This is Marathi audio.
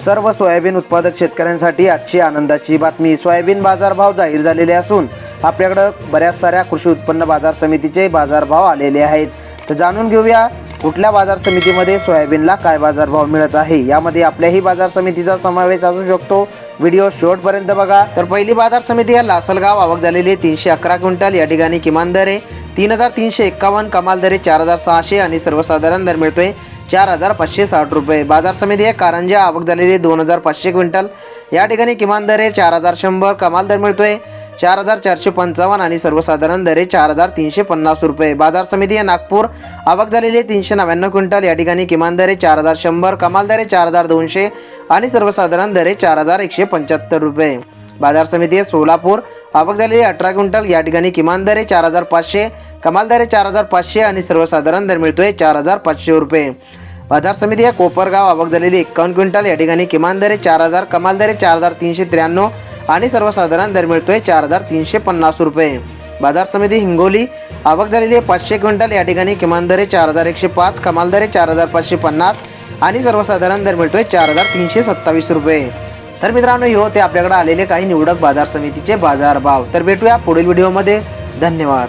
सर्व सोयाबीन उत्पादक शेतकऱ्यांसाठी आजची आनंदाची बातमी. सोयाबीन बाजारभाव जाहीर झालेले असून आपल्याकडं बऱ्याच साऱ्या कृषी उत्पन्न बाजार समितीचे बाजारभाव आलेले आहेत. तर जाणून घेऊया कुठल्या बाजार समितीमध्ये सोयाबीनला काय बाजारभाव मिळत आहे. यामध्ये आपल्याही बाजार समितीचा समावेश असू शकतो. व्हिडिओ शेवटपर्यंत बघा. तर पहिली बाजार समिती आहे लासलगाव. आवक झालेली आहे तीनशे अकरा क्विंटल. या ठिकाणी किमान दर आहे तीन हजार तीनशे एक्कावन्न कमाल दर आहे चार हजार सहाशे आणि सर्वसाधारण दर मिळतोय चार हजार पाचशे साठ रुपये बाजार समिती आहे कारंजा आवक झालेली दोन हजार पाचशे क्विंटल या ठिकाणी किमान दर आहे चार हजार शंभर कमाल दर मिळतोय चार हजार चारशे पंचावन्न आणि सर्वसाधारण दर आहे चार हजार तीनशे पन्नास रुपये बाजार समिती आहे नागपूर आवक झालेली आहे तीनशे नव्याण्णव क्विंटल या ठिकाणी किमान दर आहे चार हजार शंभर कमाल दर आहे चार हजार दोनशे आणि सर्वसाधारण दर आहे चार हजार एकशे पंच्याहत्तर रुपये बाजार समिती आहे सोलापूर आवक झालेली अठरा क्विंटल या ठिकाणी किमान दर आहे चार हजार पाचशे कमाल दर आहे चार हजार पाचशे आणि सर्वसाधारण दर मिळतोय चार हजार पाचशे रुपये बाजार समिती या कोपरगाव आवक झालेली एक्कावन्न क्विंटल. या ठिकाणी किमान दरे चार हजार कमाल दरे चार हजार तीनशे त्र्याण्णव आणि सर्वसाधारण दर मिळतोय चार हजार तीनशे पन्नास रुपये. बाजार समिती हिंगोली आवक झालेली आहे पाचशे क्विंटल. या ठिकाणी किमान दरे चार हजार एकशे पाच कमाल दरे चार हजार पाचशे पन्नास आणि सर्वसाधारण दर मिळतोय चार हजार तीनशे सत्तावीस रुपये. तर मित्रांनो हे होते आपल्याकडे आलेले काही निवडक बाजार समितीचे बाजारभाव. तर भेटूया पुढील व्हिडिओमध्ये. धन्यवाद.